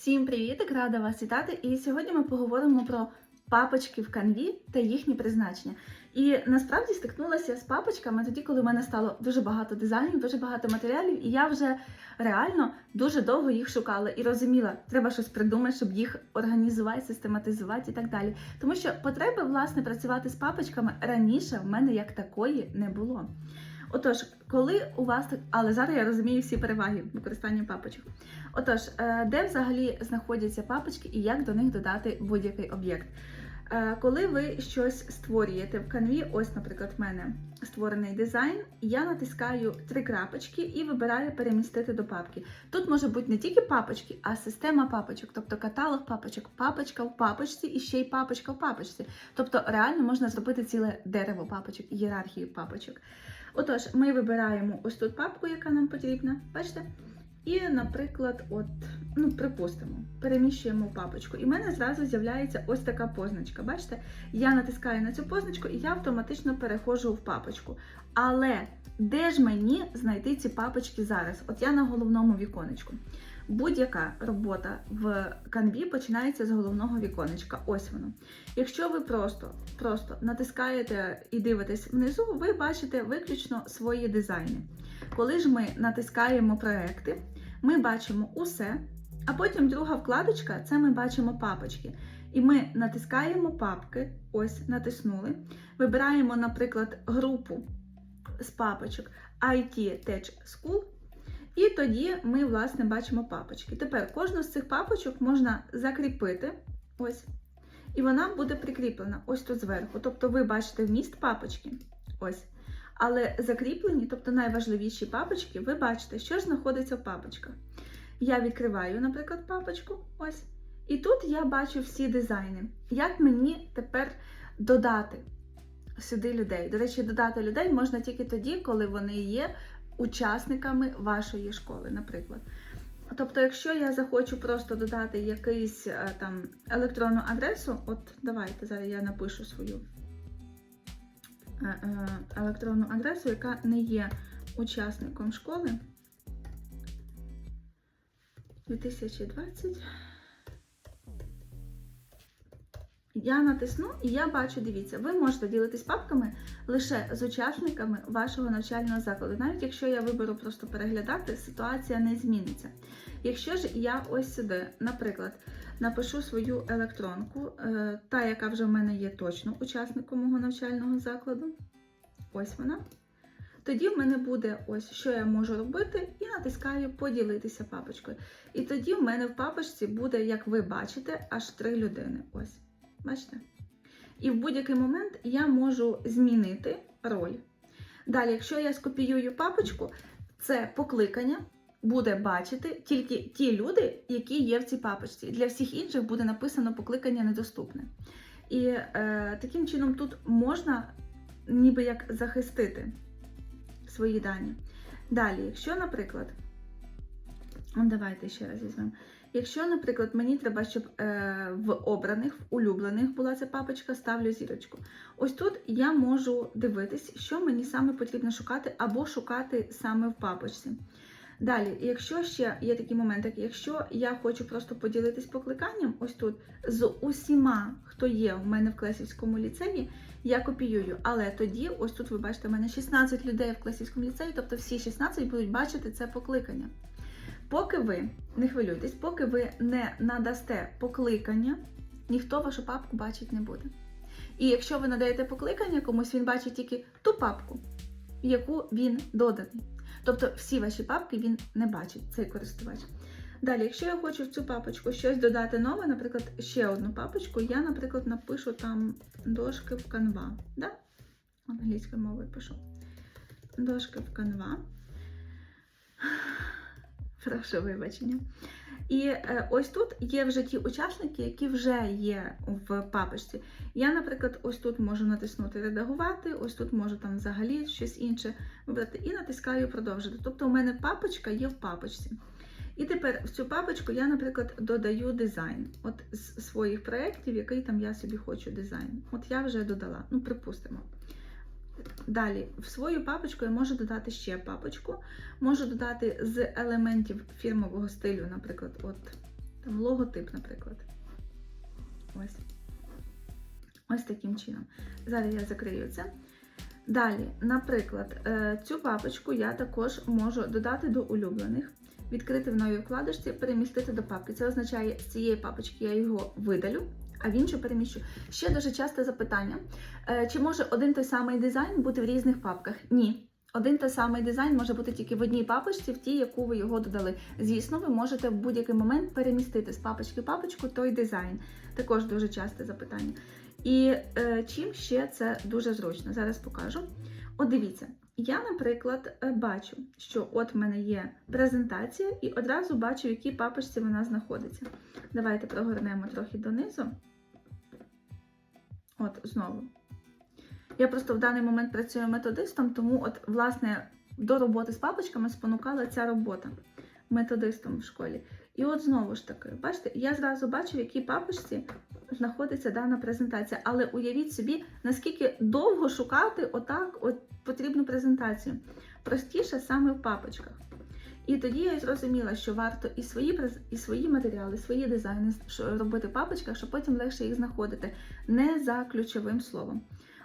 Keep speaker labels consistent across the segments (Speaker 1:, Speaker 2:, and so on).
Speaker 1: Всім привіт! Рада вас вітати! І сьогодні ми поговоримо про папочки в канві та їхні призначення. І насправді стикнулася з папочками тоді, коли в мене стало дуже багато дизайнів, дуже багато матеріалів, і я вже реально дуже довго їх шукала і розуміла, треба щось придумати, щоб їх організувати, систематизувати і так далі. Тому що потреби власне працювати з папочками раніше в мене як такої не було. Отож, коли у вас так, але зараз я розумію всі переваги використання папочок. Отож, е, де взагалі знаходяться папочки і як до них додати будь-який об'єкт? Е, Коли ви щось створюєте в канві, ось, наприклад, в мене створений дизайн, я натискаю три крапочки і вибираю перемістити до папки. Тут може бути не тільки папочки, а система папочок, тобто каталог папочок, папочка в папочці і ще й папочка в папочці. Тобто реально можна зробити ціле дерево папочок, ієрархію папочок. Отож, ми вибираємо ось тут папку, яка нам потрібна. Бачите? І, наприклад, от, ну, припустимо, переміщуємо папочку. І в мене зразу з'являється ось така позначка. Бачите? Я натискаю на цю позначку і я автоматично переходжу в папочку. Але де ж мені знайти ці папочки зараз? От я на головному віконечку. Будь-яка робота в канві починається з головного віконечка. Ось воно. Якщо ви просто, просто натискаєте і дивитесь внизу, ви бачите виключно свої дизайни. Коли ж ми натискаємо проекти, ми бачимо усе, а потім друга вкладочка це ми бачимо папочки. І ми натискаємо папки, ось натиснули. Вибираємо, наприклад, групу з папочок IT Tech School. І тоді ми, власне, бачимо папочки. Тепер кожну з цих папочок можна закріпити. Ось. І вона буде прикріплена ось тут зверху. Тобто ви бачите вміст папочки. Ось. Але закріплені, тобто найважливіші папочки, ви бачите, що ж знаходиться в папочках. Я відкриваю, наприклад, папочку. Ось. І тут я бачу всі дизайни. Як мені тепер додати сюди людей? До речі, додати людей можна тільки тоді, коли вони є учасниками вашої школи, наприклад. Тобто, якщо я захочу просто додати якийсь е, там електронну адресу, от давайте зараз я напишу свою е, е, електронну адресу, яка не є учасником школи 2020. Я натисну і я бачу, дивіться, ви можете ділитись папками лише з учасниками вашого навчального закладу. Навіть якщо я виберу просто переглядати, ситуація не зміниться. Якщо ж я ось сюди, наприклад, напишу свою електронку, е, та, яка вже в мене є точно учасником мого навчального закладу, ось вона. Тоді в мене буде ось, що я можу робити, і натискаю поділитися папочкою. І тоді в мене в папочці буде, як ви бачите, аж три людини. Ось. Бачите? І в будь-який момент я можу змінити роль. Далі, якщо я скопіюю папочку, це покликання буде бачити тільки ті люди, які є в цій папочці. Для всіх інших буде написано покликання недоступне. І е, таким чином тут можна ніби як захистити свої дані. Далі, якщо, наприклад, давайте ще раз візьмемо. Якщо, наприклад, мені треба, щоб е, в обраних, в улюблених була ця папочка, ставлю зірочку. Ось тут я можу дивитись, що мені саме потрібно шукати, або шукати саме в папочці. Далі, якщо ще є такий момент, як якщо я хочу просто поділитись покликанням, ось тут з усіма, хто є у мене в Клесівському ліцеї, я копіюю. Але тоді, ось тут ви бачите, у мене 16 людей в Клесівському ліцеї, тобто всі 16 будуть бачити це покликання. Поки ви не хвилюйтесь, поки ви не надасте покликання, ніхто вашу папку бачить не буде. І якщо ви надаєте покликання комусь, він бачить тільки ту папку, яку він доданий. Тобто всі ваші папки він не бачить, цей користувач. Далі, якщо я хочу в цю папочку щось додати нове, наприклад, ще одну папочку, я, наприклад, напишу там дошки в канва. Да? Англійською мовою пишу. Дошки в канва. Прошу вибачення. І е, ось тут є вже ті учасники, які вже є в папочці. Я, наприклад, ось тут можу натиснути Редагувати, ось тут можу там взагалі щось інше вибрати і натискаю продовжити. Тобто, у мене папочка є в папочці. І тепер в цю папочку я, наприклад, додаю дизайн от з своїх проєктів, який там я собі хочу дизайн. От я вже додала, ну, припустимо. Далі, в свою папочку я можу додати ще папочку. Можу додати з елементів фірмового стилю, наприклад, от Там логотип, наприклад. Ось. Ось таким чином. Зараз я закрию це. Далі, наприклад, е, цю папочку я також можу додати до улюблених, відкрити в новій вкладочці, перемістити до папки. Це означає, з цієї папочки я його видалю, а в іншу переміщу. Ще дуже часте запитання: е, чи може один той самий дизайн бути в різних папках? Ні. Один той самий дизайн може бути тільки в одній папочці, в тій, яку ви його додали. Звісно, ви можете в будь-який момент перемістити з папочки в папочку той дизайн. Також дуже часте запитання. І е, чим ще це дуже зручно? Зараз покажу. От дивіться, я, наприклад, е, бачу, що от в мене є презентація, і одразу бачу, в якій папочці вона знаходиться. Давайте прогорнемо трохи донизу. От, знову. Я просто в даний момент працюю методистом, тому, от, власне, до роботи з папочками спонукала ця робота методистом в школі. І от знову ж таки, бачите, я зразу бачу, в якій папочці знаходиться дана презентація. Але уявіть собі, наскільки довго шукати отак от потрібну презентацію. Простіше саме в папочках. І тоді я зрозуміла, що варто і свої і свої матеріали, свої дизайни робити в папочках, щоб потім легше їх знаходити, не за ключовим словом.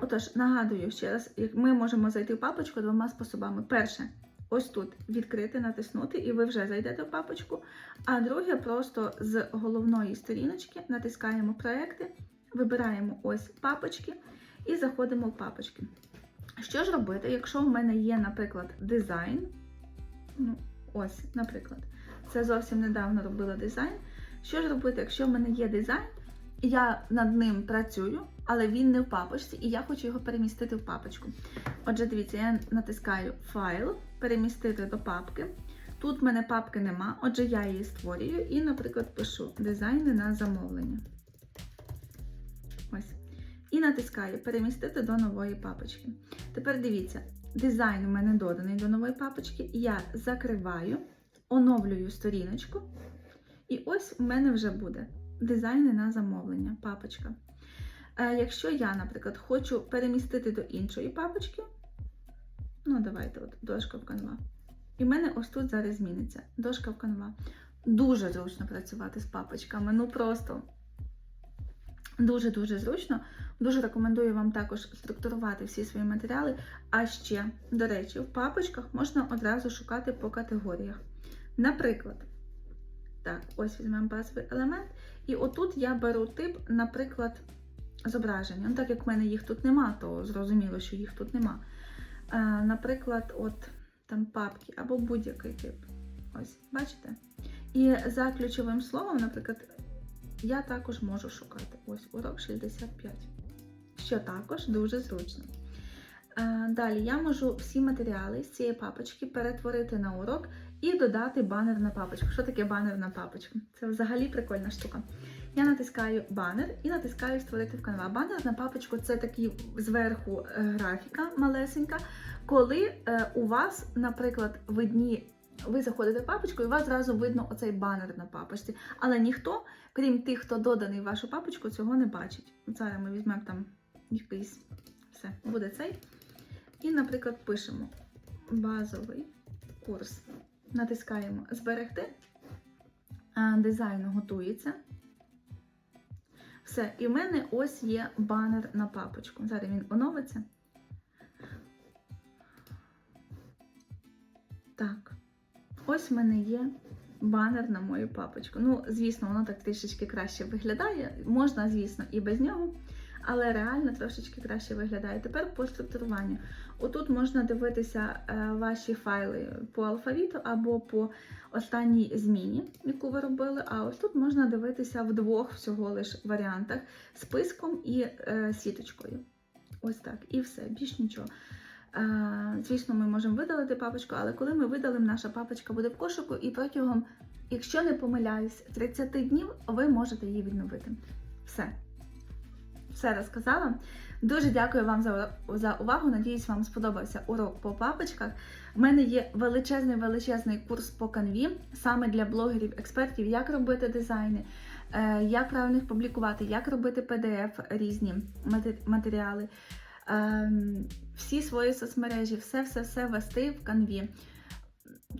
Speaker 1: Отож, нагадую ще раз, ми можемо зайти в папочку двома способами. Перше, ось тут відкрити, натиснути, і ви вже зайдете в папочку. А друге, просто з головної сторіночки натискаємо проекти, вибираємо ось папочки і заходимо в папочки. Що ж робити, якщо в мене є, наприклад, дизайн? Ну, ось, наприклад, це зовсім недавно робила дизайн. Що ж робити, якщо в мене є дизайн, я над ним працюю, але він не в папочці, і я хочу його перемістити в папочку. Отже, дивіться, я натискаю файл, перемістити до папки. Тут в мене папки нема, отже, я її створюю і, наприклад, пишу дизайни на замовлення. Ось. І натискаю перемістити до нової папочки. Тепер дивіться, дизайн у мене доданий до нової папочки. Я закриваю, оновлюю сторіночку. І ось у мене вже буде дизайни на замовлення, папочка. Е, якщо я, наприклад, хочу перемістити до іншої папочки, ну, давайте, от дошка в канва. І в мене ось тут зараз зміниться дошка в канва. Дуже зручно працювати з папочками. Ну просто дуже-дуже зручно. Дуже рекомендую вам також структурувати всі свої матеріали. А ще, до речі, в папочках можна одразу шукати по категоріях. Наприклад, так, ось візьмемо базовий елемент. І отут я беру тип, наприклад, зображення. Ну, так як в мене їх тут нема, то зрозуміло, що їх тут нема. Е, наприклад, от там папки або будь-який тип. Ось, бачите? І за ключовим словом, наприклад, я також можу шукати ось урок 65, що також дуже зручно. Е, Далі я можу всі матеріали з цієї папочки перетворити на урок і додати банер на папочку. Що таке банер на папочку? Це взагалі прикольна штука. Я натискаю банер і натискаю створити в Canva. Банер на папочку це такий зверху е, графіка малесенька. Коли е, у вас, наприклад, видні, ви заходите в папочку, і у вас зразу видно оцей банер на папочці. Але ніхто, крім тих, хто доданий в вашу папочку, цього не бачить. Зараз ми візьмемо там якийсь все, буде цей. І, наприклад, пишемо базовий курс. Натискаємо Зберегти. Дизайн готується. Все, і в мене ось є банер на папочку. Зараз він оновиться. Ось в мене є банер на мою папочку. Ну, звісно, воно так трішечки краще виглядає. Можна, звісно, і без нього, але реально трошечки краще виглядає. Тепер по структуруванню. Отут можна дивитися е, ваші файли по алфавіту або по останній зміні, яку ви робили. А ось тут можна дивитися в двох всього лиш варіантах: списком і е, сіточкою. Ось так. І все, більш нічого. Е, звісно, ми можемо видалити папочку, але коли ми видалимо, наша папочка буде в кошику, і протягом, якщо не помиляюсь, 30 днів ви можете її відновити. Все. Все розказала. Дуже дякую вам за, за увагу. Надіюсь, вам сподобався урок по папочках. У мене є величезний величезний курс по канві саме для блогерів-експертів, як робити дизайни, е, як правильно їх публікувати, як робити PDF різні матеріали, всі свої соцмережі, все-все-все вести в канві.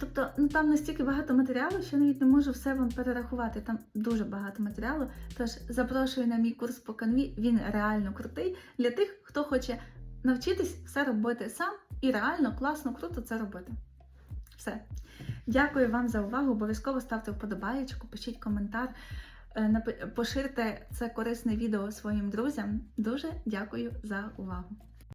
Speaker 1: Тобто, ну там настільки багато матеріалу, що я навіть не можу все вам перерахувати. Там дуже багато матеріалу. Тож запрошую на мій курс по канві. Він реально крутий для тих, хто хоче навчитись все робити сам і реально класно, круто це робити. Все. Дякую вам за увагу. Обов'язково ставте вподобаєчку, пишіть коментар, поширте це корисне відео своїм друзям. Дуже дякую за увагу.